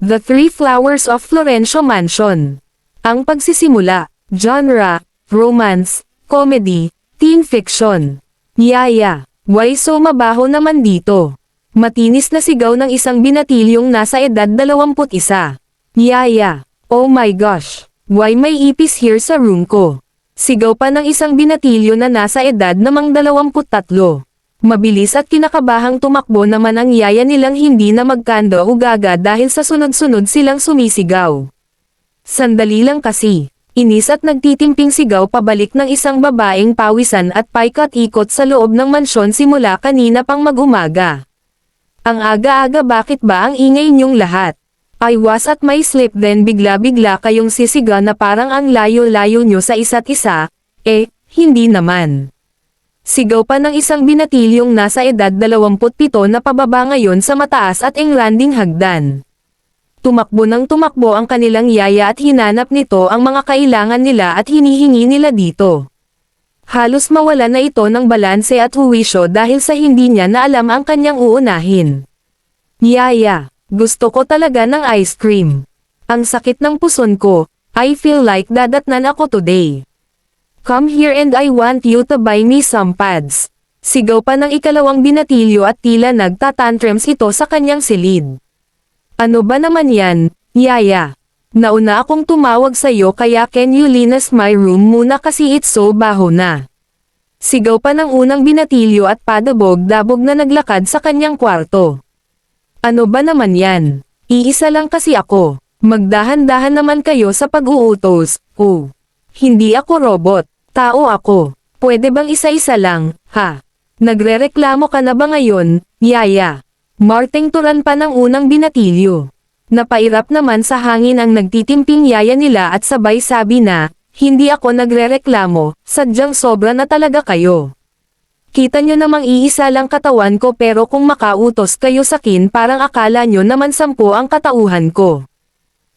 The Three Flowers of Florencio Mansion. Ang pagsisimula, genre, romance, comedy, teen fiction. Yaya, why so mabaho naman dito? Matinis na sigaw ng isang binatilyong nasa edad 21. Yaya, oh my gosh, why may ipis here sa room ko? Sigaw pa ng isang binatilyo na nasa edad namang 23. Mabilis at kinakabahang tumakbo naman ang yaya nilang hindi na magkando o gaga dahil sa sunod-sunod silang sumisigaw. Sandali lang kasi, inis at nagtitimping sigaw pabalik ng isang babaeng pawisan at paikot-ikot sa loob ng mansyon simula kanina pang mag-umaga. Ang aga-aga bakit ba ang ingay niyong lahat? I was at my sleep then bigla-bigla kayong sisiga na parang ang layo-layo nyo sa isa't isa, eh, hindi naman. Sigaw pa ng isang binatilyong nasa edad 27 na pababa ngayon sa mataas at englanding hagdan. Tumakbo ng tumakbo ang kanilang yaya at hinanap nito ang mga kailangan nila at hinihingi nila dito. Halos mawala na ito ng balanse at huwisyo dahil sa hindi niya na alam ang kanyang uunahin. Yaya, gusto ko talaga ng ice cream. Ang sakit ng puson ko, I feel like dadatnan ako today. Come here and I want you to buy me some pads. Sigaw pa ng ikalawang binatilyo at tila nagtatantrums ito sa kanyang silid. Ano ba naman yan, yaya? Nauna akong tumawag sa'yo kaya can you linas my room muna kasi it's so baho na. Sigaw pa ng unang binatilyo at padabog-dabog na naglakad sa kanyang kwarto. Ano ba naman yan? Iisa lang kasi ako. Magdahan-dahan naman kayo sa pag-uutos, oh. Hindi ako robot, tao ako. Pwede bang isa-isa lang, ha? Nagrereklamo ka na ba ngayon, yaya? Marting turan pa ng unang binatilyo. Napairap naman sa hangin ang nagtitimping yaya nila at sabay sabi na, hindi ako nagrereklamo, sadyang sobra na talaga kayo. Kita nyo namang iisa lang katawan ko pero kung makautos kayo sa kin parang akala nyo naman sampu ang katauhan ko.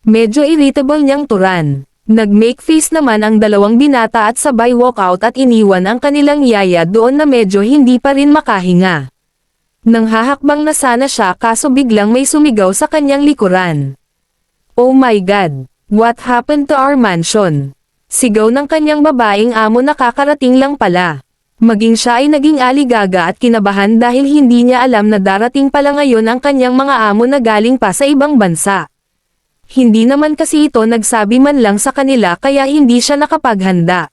Medyo irritable niyang turan. Nag-make face naman ang dalawang binata at sabay walk out at iniwan ang kanilang yaya doon na medyo hindi pa rin makahinga. Nang hahakbang na sana siya kaso biglang may sumigaw sa kanyang likuran. Oh my god, what happened to our mansion? Sigaw ng kanyang babaeng amo na kakarating lang pala. Maging siya ay naging aligaga at kinabahan dahil hindi niya alam na darating pala ngayon ang kanyang mga amo na galing pa sa ibang bansa. Hindi naman kasi ito nagsabi man lang sa kanila kaya hindi siya nakapaghanda.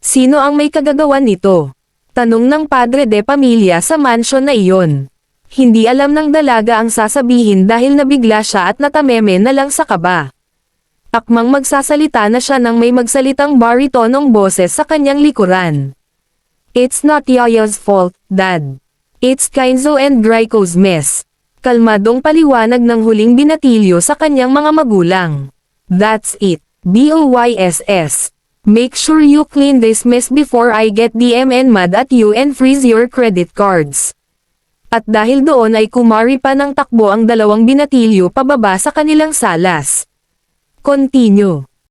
Sino ang may kagagawan nito? Tanong ng padre de pamilya sa mansion na iyon. Hindi alam ng dalaga ang sasabihin dahil nabigla siya at natameme na lang sa kaba. Akmang magsasalita na siya nang may magsalitang baritonong boses sa kanyang likuran. It's not Yaya's fault, Dad. It's Kainzo and Draco's mess. Kalmadong paliwanag ng huling binatilyo sa kanyang mga magulang. That's it. B-O-Y-S-S. Make sure you clean this mess before I get DM and mad at you and freeze your credit cards. At dahil doon ay kumari pa ng takbo ang dalawang binatilyo pababa sa kanilang salas. Continue.